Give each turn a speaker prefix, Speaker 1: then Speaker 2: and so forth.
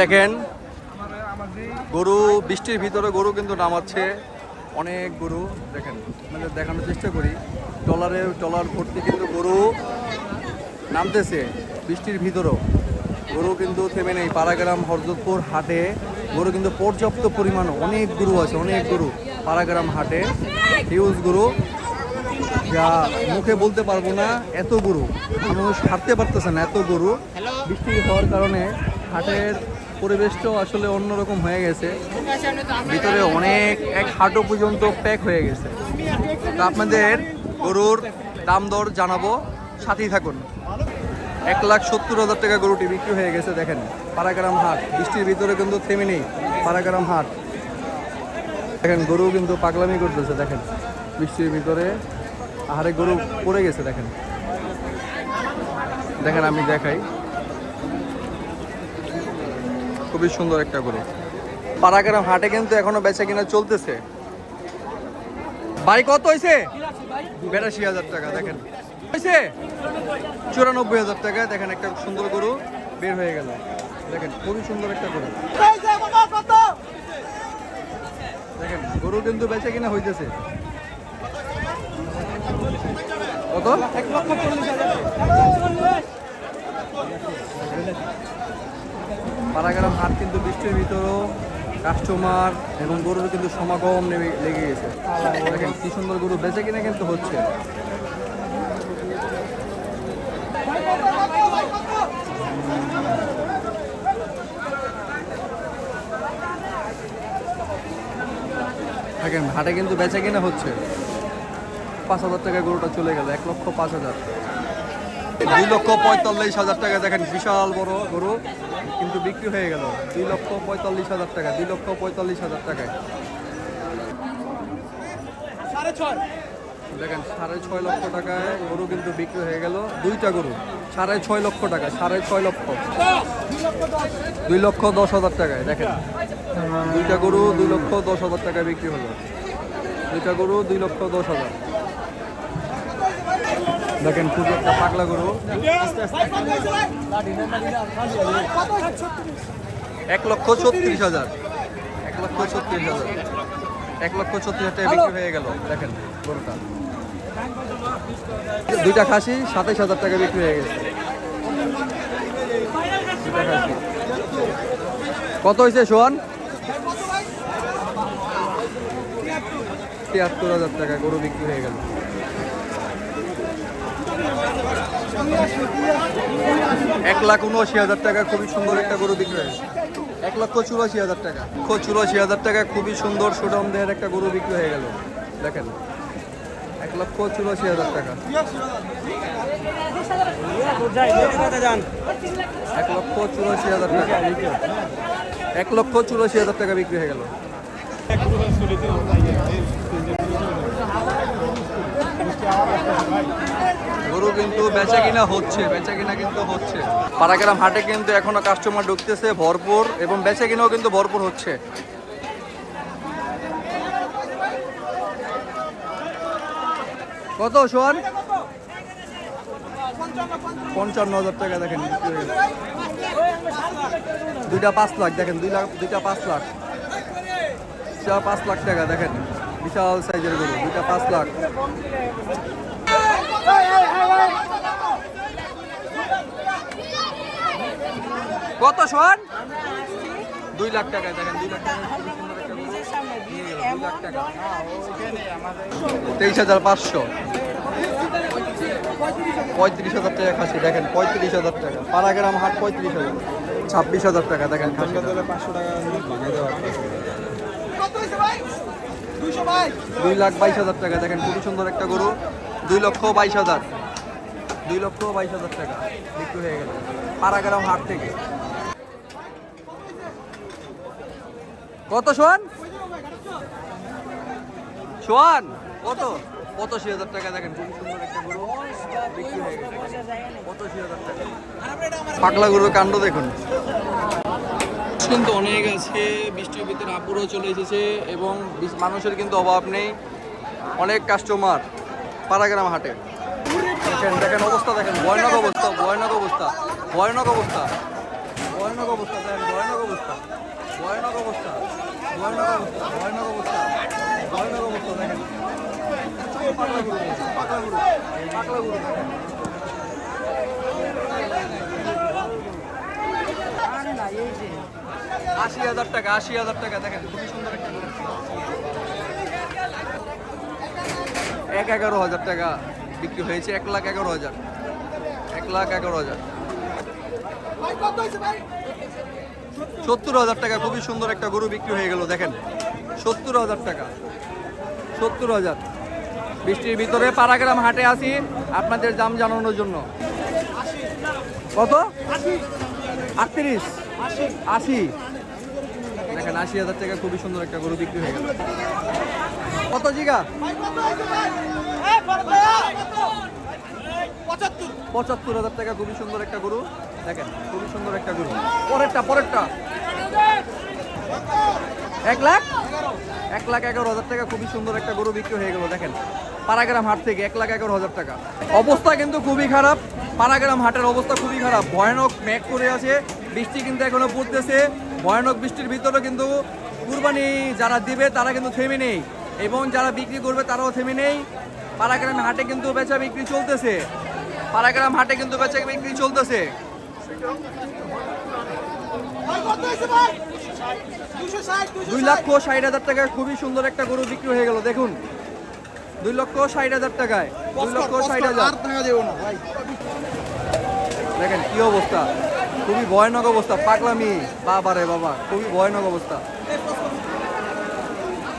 Speaker 1: দেখেন, গরু, বৃষ্টির ভিতরে গরু কিন্তু নামাচ্ছে, অনেক গরু, দেখেন মানে দেখানোর চেষ্টা করি। ট্রলারে, ট্রলার ভর্তি কিন্তু গরু নামতেছে, বৃষ্টির ভিতরেও। গরু কিন্তু থেমে নেই, পাড়াগ্রাম, হরজতপুর হাটে। গরু কিন্তু পর্যাপ্ত পরিমাণ অনেক গরু আছে, অনেক গরু পাড়াগ্রাম হাটে। হিউজ গরু। যা মুখে বলতে পারব না এত গরু। মানুষ হাঁটতে পারতেছে না এত গরু। বৃষ্টি হওয়ার কারণে হাটের পরিবেশটাও আসলে অন্যরকম হয়ে গেছে। ভিতরে অনেক এক হাঁটু পর্যন্ত প্যাক হয়ে গেছে। তো আপনাদের গরুর দাম দর জানাব সাথেই থাকুন। এক লাখ সত্তর হাজার টাকা গরুটি বিক্রি হয়ে গেছে দেখেন। পারাগ্রাম হাট বৃষ্টির ভিতরে কিন্তু থেমে নেই পাড়াগ্রাম হাট। দেখেন গরু কিন্তু পাগলামি করতেছে দেখেন। বৃষ্টির ভিতরে আহারে গরু পড়ে গেছে, দেখেন। দেখেন, আমি দেখাই। খুবই সুন্দর একটা গরু। পাড়াগ্রাম হাটে কিন্তু এখনও বেচা কিনা চলতেছে। বাড়ি কত হয়েছে বিরাশি হাজার টাকা, দেখেন। হয়েছে চুরানব্বই হাজার টাকা, দেখেন, একটা সুন্দর গরু বের হয়ে গেল। দেখেন, খুবই সুন্দর একটা গরু। দেখেন, গরু কিন্তু বেচা কিনা হইতেছে। কত? পাড়াগ্রাম হাট কিন্তু বৃষ্টির ভিতরেও কাস্টমার এবং গরুর কিন্তু সমাগম নেমে লেগে গেছে। দেখেন, কি সুন্দর গরু বেচে কিনা কিন্তু হচ্ছে। দেখেন, হাটে কিন্তু বেচা কিনা হচ্ছে। পাঁচ হাজার টাকা গরুটা চলে গেল এক লক্ষ পাঁচ হাজার। দুই লক্ষ পঁয়তাল্লিশ হাজার টাকা দেখেন বিশাল বড় গরু কিন্তু বিক্রি হয়ে গেল। দুই লক্ষ পঁয়তাল্লিশ হাজার টাকা দুই লক্ষ পঁয়তাল্লিশ হাজার টাকায়। দেখেন সাড়ে ছয় লক্ষ টাকায় গরু কিন্তু বিক্রি হয়ে গেল দুইটা গরু সাড়ে ছয় লক্ষ টাকা সাড়ে ছয় লক্ষ। দুই লক্ষ দশ হাজার টাকায় দেখেন। দুইটা গরু দুই লক্ষ দশ হাজার টাকায় বিক্রি হলো। দুইটা গরু দুই লক্ষ দশ হাজার। দেখেন খুবই একটা পাগলা গরু। এক লক্ষ ছত্রিশ হাজার। এক লক্ষ ছত্রিশ হাজার। এক লক্ষ ছত্রিশ হাজার টাকা বিক্রি হয়ে গেল। দেখেন গরুটা। দুইটা খাসি, সাতাইশ হাজার টাকা বিক্রি হয়ে গেছে। কত হয়েছে, সোহান? তিয়াত্তর হাজার টাকা গরু বিক্রি হয়ে গেল। এক লাখ উনআশি হাজার টাকা, খুবই সুন্দর একটা গরু বিক্রি হয়েছে। এক লক্ষ চুরাশি হাজার টাকা। চুরাশি হাজার টাকা, খুবই সুন্দর সুডাম দেহের একটা গরু বিক্রি হয়ে গেল। দেখেন, এক লক্ষ চুরাশি হাজার টাকা। এক লক্ষ চুরাশি হাজার টাকা। এক লক্ষ চুরাশি হাজার টাকা বিক্রি হয়ে গেল। গরু কিন্তু বেচা কিনা হচ্ছে, বেচা কিনা কিন্তু হচ্ছে। পাড়াগ্রাম হাটে কিন্তু এখনও কাস্টমার ঢুকতেছে ভরপুর এবং বেচা কিনাও কিন্তু ভরপুর হচ্ছে। কত সোয়ান পঞ্চান্ন হাজার টাকা দেখেন। দুইটা পাঁচ লাখ, দেখেন, দুই লাখ, দুইটা পাঁচ লাখ। পাঁচ লাখ টাকা, দেখেন, বিশাল সাইজের গরু, দুইটা পাঁচ লাখ। কত সোয়ান দুই লাখ টাকা দেখেন, দুই লাখ টাকা তেইশ হাজার পাঁচশো। পঁয়ত্রিশ হাজার টাকা খাসি, দেখেন, পঁয়ত্রিশ হাজার টাকা। পাড়াগ্রাম হাট পঁয়ত্রিশ হাজার। ছাব্বিশ হাজার টাকা, দেখেন
Speaker 2: পাঁচশো টাকা
Speaker 1: দুই লাখ বাইশ হাজার টাকা, দেখেন, খুবই সুন্দর একটা গরু। দুই লক্ষ বাইশ হাজার। দুই লক্ষ বাইশ হাজার টাকা বিক্রি হয়ে গেল। পাড়াগ্রাম হাট থেকে। কত সোয়ান সোয়ান কত? পঁচাশি হাজার টাকা দেখেন একটা গরু পঁচাশি হাজার টাকা। কাণ্ড দেখুন। কিন্তু অনেক আছে, বৃষ্টির ভিতরে আপুরও চলে এসেছে এবং মানুষের কিন্তু অভাব নেই। অনেক কাস্টমার পাড়াগ্রাম হাটে। দেখেন দেখেন অবস্থা, দেখেন, ভয়ানক অবস্থা ভয়ানক অবস্থা ভয়ানক অবস্থা ভয়ানক অবস্থা, দেখেন, ভয়ানক অবস্থা ভয়ানক অবস্থা ভয়ানক অবস্থা ভয়ানক অবস্থা ভয়ানক অবস্থা, দেখেন। পাগলা গরু পাগলা গরু দেখেন। আশি হাজার টাকা, আশি হাজার টাকা, দেখেন, খুবই সুন্দর একটা এক এগারো হাজার টাকা বিক্রি হয়েছে এক লাখ এগারো হাজার। এক লাখ এগারো হাজার। সত্তর হাজার টাকা খুবই সুন্দর একটা গরু বিক্রি হয়ে গেল দেখেন। সত্তর হাজার টাকা। সত্তর হাজার। বৃষ্টির ভিতরে পাড়াগ্রাম হাটে আসি আপনাদের দাম জানানোর জন্য। কত? আটত্রিশ। আশি। দেখেন, আশি হাজার টাকা খুবই সুন্দর একটা গরু বিক্রি হয়ে গেল। কত জিগা? পঁচাত্তর হাজার টাকা খুবই সুন্দর একটা গরু। দেখেন, খুবই সুন্দর একটা গরু। পরেরটা পরেরটা। এক লাখ? এক লাখ এগারো হাজার টাকা খুবই সুন্দর একটা গরু বিক্রি হয়ে গেল, দেখেন। পাড়াগ্রাম হাট থেকে এক লাখ এগারো হাজার টাকা। অবস্থা কিন্তু খুবই খারাপ। পাড়াগ্রাম হাটের অবস্থা খুবই খারাপ। ভয়ানক মেঘ করে আছে। বৃষ্টি কিন্তু এখনও পড়তেছে। ভয়ানক বৃষ্টির ভিতরে কিন্তু কুরবানি যারা দিবে তারা কিন্তু থেমে নেই। এবং যারা বিক্রি করবে তারাও থেমে নেই। পাড়াগ্রাম হাটে কিন্তু বেচা বিক্রি চলতেছে। পাড়াগ্রাম হাটে কিন্তু বেচা বিক্রি চলতেছে। দুই লক্ষ ষাট হাজার টাকায় খুবই সুন্দর একটা গরু বিক্রি হয়ে গেল দেখুন। দুই লক্ষ ষাট হাজার টাকায়। দুই লক্ষ ষাট হাজার। দেখেন কি অবস্থা। খুবই ভয়ানক অবস্থা পাগলামি। বাবারে বাবা খুবই ভয়ানক অবস্থা।